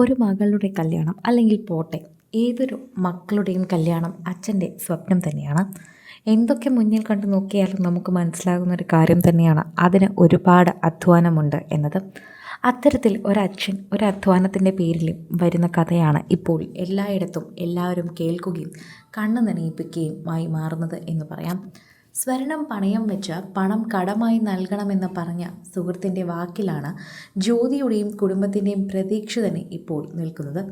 ഒരു മകളുടെ കല്യാണം അല്ലെങ്കിൽ പോട്ടെ ഏതൊരു മക്കളുടെയും കല്യാണം അച്ഛന്റെ സ്വപ്നം തന്നെയാണ്. എന്തൊക്കെ മുന്നിൽ കണ്ട് നോക്കിയാലും നമുക്ക് മനസ്സിലാകുന്ന ഒരു കാര്യം തന്നെയാണ്. അതിന് ഒരുപാട് അധ്വാനമുണ്ട് എന്നത്. അത്തരത്തിൽ ഒരച്ഛൻ ഒരു അധ്വാനത്തിന്റെ പേരിൽ വരുന്ന കഥയാണ് ഇപ്പോൾ എല്ലായിടത്തും എല്ലാവരും കേൾക്കുകയും കണ്ണു നനയിപ്പിക്കുകയും ആയി മാറുന്നത് എന്ന് പറയാം. സ്വർണം പണയം വെച്ച് പണം കടമായി നൽകണമെന്ന് പറഞ്ഞ സുഹൃത്തിന്റെ വാക്കിലാണ് ജ്യോതിയുടെയും കുടുംബത്തിന്റെയും പ്രതീക്ഷ തന്നെ ഇപ്പോൾ നിൽക്കുന്നത്.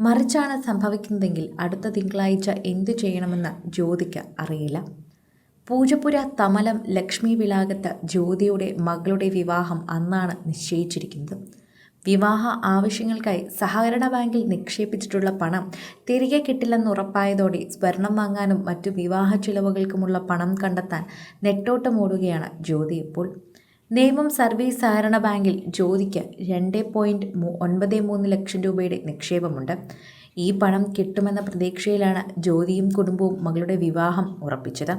മറിച്ചാണ് സംഭവിക്കുന്നതെങ്കിൽ അടുത്ത തിങ്കളാഴ്ച എന്തു ചെയ്യണമെന്ന് ജ്യോതിക്ക് അറിയില്ല. പൂജപ്പുര തമലം ലക്ഷ്മി വിലാകത്ത് ജ്യോതിയുടെ മകളുടെ വിവാഹം അന്നാണ് നിശ്ചയിച്ചിരിക്കുന്നത്. വിവാഹ ആവശ്യങ്ങൾക്കായി സഹകരണ ബാങ്കിൽ നിക്ഷേപിച്ചിട്ടുള്ള പണം തിരികെ കിട്ടില്ലെന്ന് ഉറപ്പായതോടെ സ്വർണം വാങ്ങാനും മറ്റു വിവാഹ ചിലവുകൾക്കുമുള്ള പണം കണ്ടെത്താൻ നെട്ടോട്ടമോടുകയാണ് ജ്യോതി ഇപ്പോൾ. നിയമം സർവീസ് സഹകരണ ബാങ്കിൽ ജ്യോതിക്ക് രണ്ട് പോയിന്റ് ഒൻപത് മൂന്ന് ലക്ഷം രൂപയുടെ നിക്ഷേപമുണ്ട്. ഈ പണം കിട്ടുമെന്ന പ്രതീക്ഷയിലാണ് ജ്യോതിയും കുടുംബവും മകളുടെ വിവാഹം ഉറപ്പിച്ചത്.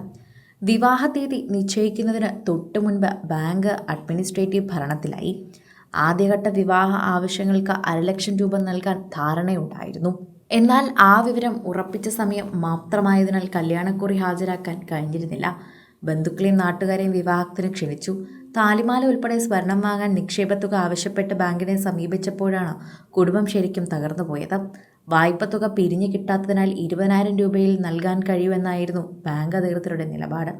വിവാഹ തീയതി നിശ്ചയിക്കുന്നതിന് തൊട്ടു മുൻപ് ബാങ്ക് അഡ്മിനിസ്ട്രേറ്റീവ് ഭരണത്തിലായി. ആദ്യഘട്ട വിവാഹ ആവശ്യങ്ങൾക്ക് അരലക്ഷം രൂപ നൽകാൻ ധാരണയുണ്ടായിരുന്നു. എന്നാൽ ആ വിവരം ഉറപ്പിച്ച സമയം മാത്രമായതിനാൽ കല്യാണക്കുറി ഹാജരാക്കാൻ കഴിഞ്ഞിരുന്നില്ല. ബന്ധുക്കളെയും നാട്ടുകാരെയും വിവാഹത്തിന് ക്ഷണിച്ചു. താലിമാല ഉൾപ്പെടെ സ്വർണം വാങ്ങാൻ നിക്ഷേപത്തുക ആവശ്യപ്പെട്ട് ബാങ്കിനെ സമീപിച്ചപ്പോഴാണ് കുടുംബം ശരിക്കും തകർന്നുപോയത്. വായ്പത്തുക പിരിഞ്ഞു കിട്ടാത്തതിനാൽ ഇരുപതിനായിരം രൂപയിൽ നൽകാൻ കഴിയുമെന്നായിരുന്നു ബാങ്ക് അധികൃതരുടെ നിലപാട്.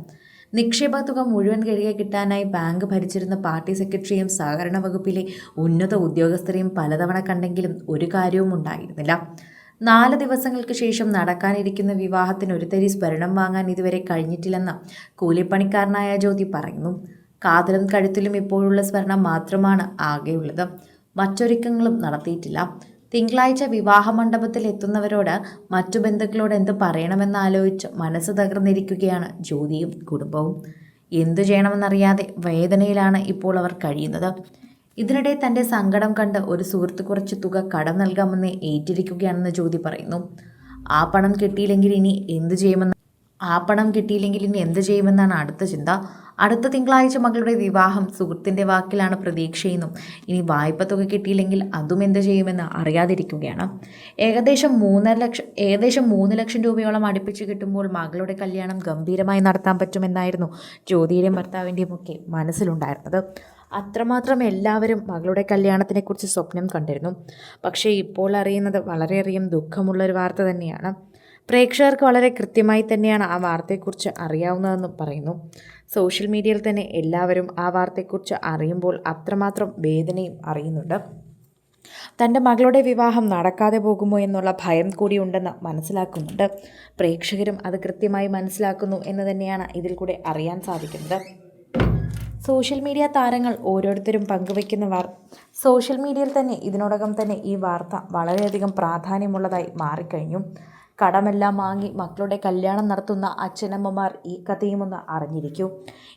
നിക്ഷേപ തുക മുഴുവൻ കഴിയെ കിട്ടാനായി ബാങ്ക് ഭരിച്ചിരുന്ന പാർട്ടി സെക്രട്ടറിയും സഹകരണ വകുപ്പിലെ ഉന്നത ഉദ്യോഗസ്ഥരെയും പലതവണ കണ്ടെങ്കിലും ഒരു കാര്യവും ഉണ്ടായിരുന്നില്ല. നാല് ദിവസങ്ങൾക്ക് ശേഷം നടക്കാനിരിക്കുന്ന വിവാഹത്തിന് ഒരു തരി സ്മരണം വാങ്ങാൻ ഇതുവരെ കഴിഞ്ഞിട്ടില്ലെന്ന് കൂലിപ്പണിക്കാരനായ ജ്യോതി പറയുന്നു. കാതലും കഴുത്തിലും ഇപ്പോഴുള്ള സ്മരണം മാത്രമാണ് ആകെയുള്ളത്. മറ്റൊരുക്കങ്ങളും നടത്തിയിട്ടില്ല. തിങ്കളാഴ്ച വിവാഹ മണ്ഡപത്തിൽ എത്തുന്നവരോട് മറ്റു ബന്ധുക്കളോട് എന്ത് പറയണമെന്നാലോചിച്ച് മനസ്സ് തകർന്നിരിക്കുകയാണ് ജ്യോതിയും കുടുംബവും. എന്തു ചെയ്യണമെന്നറിയാതെ വേദനയിലാണ് ഇപ്പോൾ അവർ കഴിയുന്നത്. ഇതിനിടെ തന്റെ സങ്കടം കണ്ട് ഒരു സുഹൃത്ത് കുറച്ച് തുക കടം നൽകാമെന്ന് ഏറ്റിരിക്കുകയാണെന്ന് ജ്യോതി പറയുന്നു. ആ പണം കിട്ടിയില്ലെങ്കിൽ ഇനി എന്തു ചെയ്യുമെന്ന് ആ പണം കിട്ടിയില്ലെങ്കിൽ ഇനി എന്ത് ചെയ്യുമെന്നാണ് അടുത്ത ചിന്ത. അടുത്ത തിങ്കളാഴ്ച മകളുടെ വിവാഹം സുഹൃത്തിന്റെ വാക്കിലാണ് പ്രതീക്ഷയെന്നും ഇനി വായ്പ തുക കിട്ടിയില്ലെങ്കിൽ അതും എന്ത് ചെയ്യുമെന്ന് അറിയാതിരിക്കുകയാണ്. ഏകദേശം മൂന്നര ലക്ഷം ഏകദേശം മൂന്ന് ലക്ഷം രൂപയോളം അടുപ്പിച്ച് കിട്ടുമ്പോൾ മകളുടെ കല്യാണം ഗംഭീരമായി നടത്താൻ പറ്റുമെന്നായിരുന്നു ജ്യോതിയുടെയും ഭർത്താവിന്റെയും ഒക്കെ മനസ്സിലുണ്ടായിരുന്നത്. അത്രമാത്രം എല്ലാവരും മകളുടെ കല്യാണത്തിനെക്കുറിച്ച് സ്വപ്നം കണ്ടിരുന്നു. പക്ഷേ ഇപ്പോൾ അറിയുന്നത് വളരെയധികം ദുഃഖമുള്ളൊരു വാർത്ത തന്നെയാണ്. പ്രേക്ഷകർക്ക് വളരെ കൃത്യമായി തന്നെയാണ് ആ വാർത്തയെക്കുറിച്ച് അറിയാവുന്നതെന്ന് പറയുന്നു. സോഷ്യൽ മീഡിയയിൽ തന്നെ എല്ലാവരും ആ വാർത്തയെക്കുറിച്ച് അറിയുമ്പോൾ അത്രമാത്രം വേദനയും അറിയുന്നുണ്ട്. തന്റെ മകളുടെ വിവാഹം നടക്കാതെ പോകുമോ എന്നുള്ള ഭയം കൂടി ഉണ്ടെന്ന് മനസ്സിലാക്കുന്നുണ്ട്. പ്രേക്ഷകരും അത് കൃത്യമായി മനസ്സിലാക്കുന്നു എന്ന് തന്നെയാണ് ഇതിൽ കൂടെ അറിയാൻ സാധിക്കുന്നത്. സോഷ്യൽ മീഡിയ താരങ്ങൾ ഓരോരുത്തരും പങ്കുവയ്ക്കുന്ന വാർ സോഷ്യൽ മീഡിയയിൽ തന്നെ ഇതിനോടകം തന്നെ ഈ വാർത്ത വളരെയധികം പ്രാധാന്യമുള്ളതായി മാറിക്കഴിഞ്ഞു. കടമെല്ലാം വാങ്ങി മക്കളുടെ കല്യാണം നടത്തുന്ന അച്ഛനമ്മമാർ ഈ കഥയും ഒന്ന് അറിഞ്ഞിരിക്കൂ.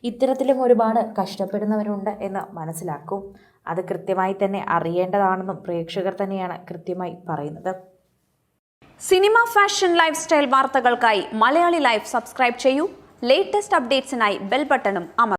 ഇത്തരത്തിലും ഒരുപാട് കഷ്ടപ്പെടുന്നവരുണ്ട് എന്ന് മനസ്സിലാക്കൂ. അത് കൃത്യമായി തന്നെ അറിയേണ്ടതാണെന്നും പ്രേക്ഷകർ തന്നെയാണ് കൃത്യമായി പറയുന്നത്. സിനിമ ഫാഷൻ ലൈഫ് സ്റ്റൈൽ വാർത്തകൾക്കായി മലയാളി ലൈഫ് സബ്സ്ക്രൈബ് ചെയ്യൂ. ലേറ്റസ്റ്റ് അപ്ഡേറ്റ്സിനായി ബെൽ ബട്ടണും അമർ